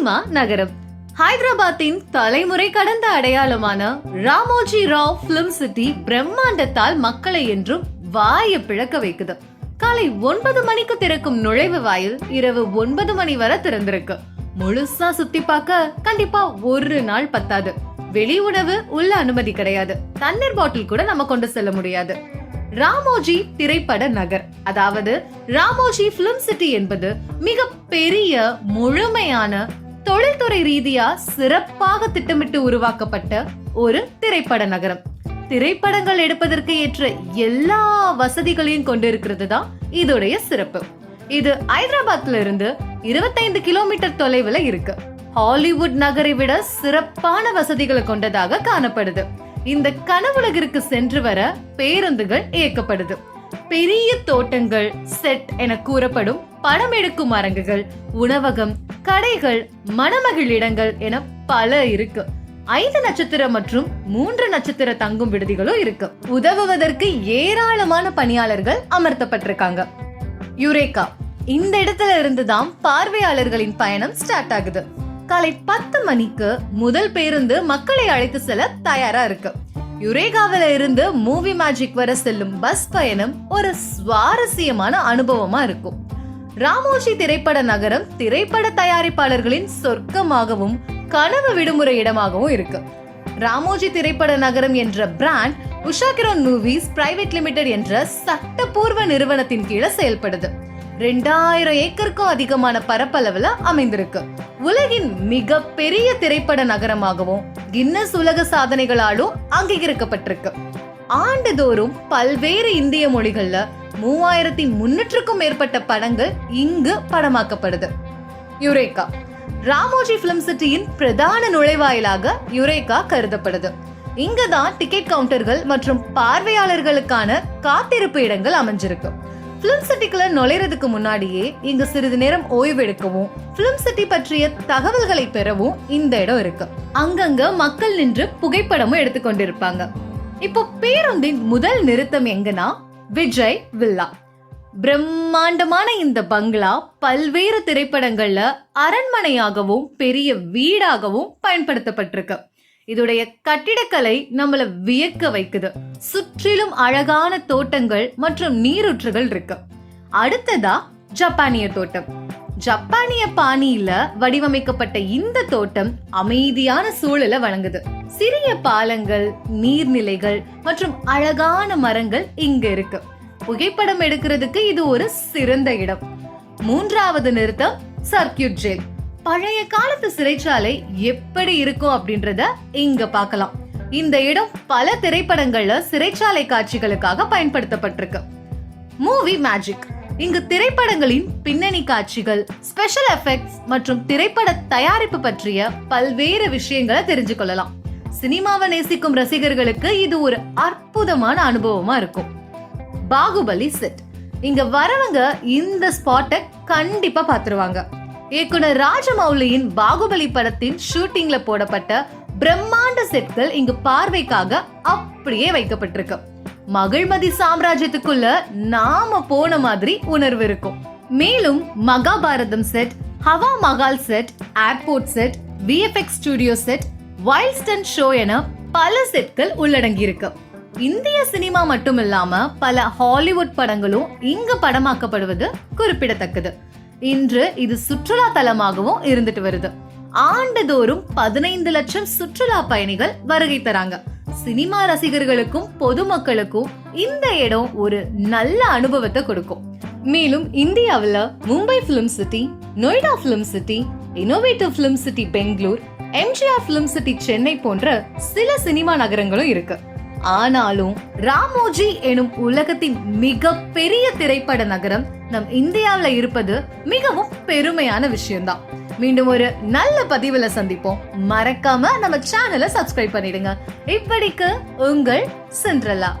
Cinema நகரம். ஹைதராபாத்தின் தலைமுறை கடந்த அடையாளமான ராமோஜி ராவ் பிலிம் சிட்டி பிரம்மாண்டத்தால் மக்களை என்றும் வாய பிழக்க வைக்குது. காலை ஒன்பது மணிக்கு திறக்கும் நுழைவு வாயில் இரவு ஒன்பது மணி வரை திறந்திருக்கு. முழுசா சுத்தி பார்க்க கண்டிப்பா ஒரு நாள் பத்தாது. வெளி உணவு உள்ள அனுமதி கிடையாது. தண்ணீர் பாட்டில் கூட நம்ம கொண்டு செல்ல முடியாது. ராமோஜி திரைப்பட நகர். அதாவது ராமோஜி பிலிம் சிட்டி என்பது மிக பெரிய முழுமையான தொழில்துறை ரீதியா சிறப்பாக திட்டமிட்டு உருவாக்கப்பட்ட ஒரு திரைப்பட நகரம். திரைப்படங்கள் எடுப்பதற்கு ஏற்ற எல்லா வசதிகளையும் கொண்டிருக்கிறது தான் இதோடைய சிறப்பு. இது ஹைதராபாத்ல இருந்து இருபத்தைந்து கிலோமீட்டர் தொலைவில் இருக்கு. ஹாலிவுட் நகரை விட சிறப்பான வசதிகளை கொண்டதாக காணப்படுது. இந்த கனவுலகிற்கு சென்று வர பேருந்துகள் இயக்கப்படுது. பெரிய தோட்டங்கள் செட் என கூறப்படும் படம் எடுக்கும் அரங்குகள் உணவகம் கடைகள் மணமகிழ் இடங்கள் என பல இருக்கு. ஐந்து நட்சத்திர மற்றும் மூன்று நட்சத்திர தங்கும் விடுதிகளும் இருக்கு. உதவுவதற்கு ஏராளமான பணியாளர்கள் அமர்த்தப்பட்டிருக்காங்க. யுரேகா இந்த இடத்துல இருந்து தான் பார்வையாளர்களின் பயணம் ஸ்டார்ட் ஆகுது. காலை பத்து மணிக்கு முதல் பேருந்து மக்களை அழைத்து செல்ல தயாரா இருக்கு. யுரேகாவில இருந்து மூவி மேஜிக் வர செல்லும் பஸ் பயணம் ஒரு சுவாரஸ்யமான அனுபவமா இருக்கும். ராமோஜி திரைப்பட நகரம் திரைப்பட தயாரிப்பாளர்களின் சொர்க்கமாகவும் கனவு விடுமுறை இடமாகவும் இருக்கு. ராமோஜி திரைப்பட நகரம் என்ற brand Ushakiron movies private limited என்ற சட்டப்பூர்வ நிறுவனத்தின் கீழே செயல்படுது. ரெண்டாயிரம் ஏக்கருக்கும் அதிகமான பரப்பளவுல அமைந்திருக்கு. உலகின் மிக பெரிய திரைப்பட நகரமாகவும் கின்னஸ் உலக சாதனைகளாலும் அங்கீகரிக்கப்பட்டிருக்கு. ஆண்டுதோறும் பல்வேறு இந்திய மொழிகள்ல மூவாயிரத்தி முன்னூற்றுக்கும் மேற்பட்ட படங்கள் இங்கு படமாக்கப்படுது. யுரேகா ராமோஜி பிலிம் சிட்டியின் பிரதான நுழைவாயிலாக யுரேகா கருதப்படுது. இங்குதான் டிக்கெட் கவுண்டர்கள் மற்றும் பார்வையாளர்களுக்கான காத்திருப்பு இடங்கள் அமைஞ்சிருக்கு. பிலிம் சிட்டிக்குள்ள நுழைறதுக்கு முன்னாடியே இங்கு சிறிது நேரம் ஓய்வு எடுக்கவும் பிலிம் சிட்டி பற்றிய தகவல்களை பெறவும் இந்த இடம் இருக்கு. அங்கங்க மக்கள் நின்று புகைப்படமும் எடுத்துக்கொண்டிருப்பாங்க. இப்போ பேருந்தின் முதல் நிறுத்தம் எங்கன்னா விஜய் வில்லா. பிரம்மாண்டமான இந்த பங்களா பல்வேறு திரைப்படங்கள்ல அரண்மனையாகவும் பெரிய வீடாகவும் பயன்படுத்தப்பட்டிருக்கு. இதோடைய கட்டிடக்கலை நம்மள வியக்க வைக்குது. சுற்றிலும் அழகான தோட்டங்கள் மற்றும் நீரூற்றுகள் இருக்கு. அடுத்ததா ஜப்பானிய தோட்டம். ஜப்பானிய பாணியில வடிவமைக்கப்பட்ட இந்த தோட்டம் அமைதியான சூழலை வழங்குது. சிறிய பாலங்கள் நீர்நிலைகள் மற்றும் அழகான மரங்கள் இங்க இருக்கு. புகைப்படம் எடுக்கிறதுக்கு இது ஒரு சிறந்த இடம். மூன்றாவது நிறுத்தம் சர்க்கியூட் ஜெயில் பழைய காலத்து சிறைச்சாலை எப்படி இருக்கும் அப்படின்றத இங்க பார்க்கலாம். இந்த இடம் பல திரைப்படங்கள்ல சிறைச்சாலை காட்சிகளுக்காக பயன்படுத்தப்பட்டிருக்கு. மூவி மேஜிக் இங்கு திரைப்படங்களின் பின்னணி காட்சிகள் ஸ்பெஷல் எஃபெக்ட்ஸ் மற்றும் திரைப்பட தயாரிப்பு பற்றிய பல்வேறு விஷயங்களை தெரிஞ்சு கொள்ளலாம் சினிமாவை நேசிக்கும் ரசிகர்களுக்கு இது ஒரு அற்புதமான அனுபவமா இருக்கும். பாகுபலி செட் இங்க வரவங்க இந்த ஸ்பாட்டை கண்டிப்பா பாத்துருவாங்க. இயக்குனர் ராஜமௌலியின் பாகுபலி படத்தின் ஷூட்டிங்ல போடப்பட்ட பிரம்மாண்ட செட்கள் இங்கு பார்வைக்காக அப்படியே வைக்கப்பட்டிருக்கு. மகிழ்மதி சாம்ராஜ்யத்துக்குள்ள நாம போன மாதிரி உணர்வு இருக்கும். மேலும் Mahabharatham set Hawa Mahal set airport set VFX studio set வைல்ஸ்டன் show என பல செட்கள் உள்ளடங்கியிருக்கு. இந்திய சினிமா மட்டும் இல்லாம பல ஹாலிவுட் படங்களும் இங்கு படமாக்கப்படுவது குறிப்பிடத்தக்கது. இன்று இது சுற்றுலா தலமாகவும் இருந்துட்டு வருது. ஆண்டுதோறும் பதினைந்து லட்சம் சுற்றுலா பயணிகள் வருகை தராங்க. சினிமா ரசிகர்களுக்கும் பொதுமக்களுக்கும் இந்த இடம் ஒரு நல்ல அனுபவத்தை கொடுக்கும். மேலும் இந்தியாவில் Mumbai film city Noida film city innovative film city Bangalore MGR film city Chennai போன்ற சில சினிமா நகரங்களும் இருக்கு. ஆனாலும் ராமோஜி எனும் உலகத்தின் மிக பெரிய திரைப்பட நகரம் நம் இந்தியாவில் இருப்பது மிகவும் பெருமையான விஷயம்தான். மீண்டும் ஒரு நல்ல பதிவுல சந்திப்போம். மறக்காம நம்ம சேனலை சப்ஸ்கிரைப் பண்ணிடுங்க. இப்படிக்கு உங்கள் சிண்ட்ரல்லா